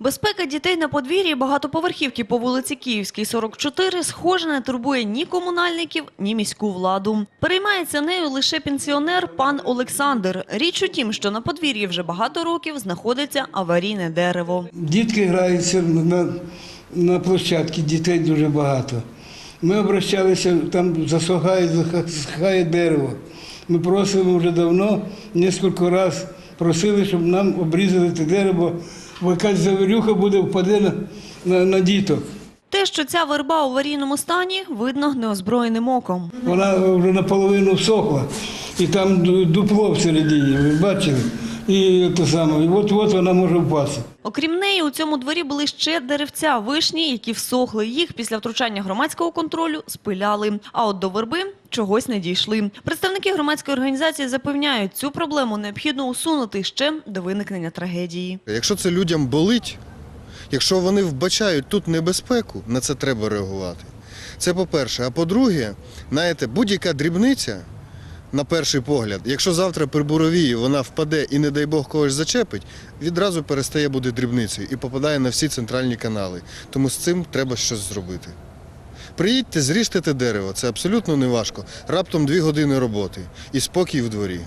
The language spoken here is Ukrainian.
Безпека дітей на подвір'ї багатоповерхівки по вулиці Київській, 44, схоже, не турбує ні комунальників, ні міську владу. Переймається нею лише пенсіонер пан Олександр. Річ у тім, що на подвір'ї вже багато років знаходиться аварійне дерево. Дітки граються на, на площадці, дітей дуже багато. Ми обращалися, там засухає, засухає дерево. Ми просимо вже давно, кілька разів просили, щоб нам обрізали це дерево, бо якась завірюха буде, впаде на, на, на діток. Те, що ця верба у аварійному стані, видно неозброєним оком. Вона вже наполовину всохла, і там ду- дупло всередині, ви бачили? І те саме, і от-от вона може впасти. Окрім неї, у цьому дворі були ще деревця вишні, які всохли. Їх після втручання громадського контролю спиляли. А от до верби чогось не дійшли. Представники громадської організації запевняють, цю проблему необхідно усунути ще до виникнення трагедії. Якщо це людям болить, якщо вони вбачають тут небезпеку, на це треба реагувати. Це по-перше. А по-друге, знаєте, будь-яка дрібниця, на перший погляд, якщо завтра при буровії вона впаде і, не дай Бог, когось зачепить, відразу перестає бути дрібницею і попадає на всі центральні канали. Тому з цим треба щось зробити. Приїдьте, зріжте те дерево, це абсолютно не важко. Раптом дві години роботи і спокій в дворі.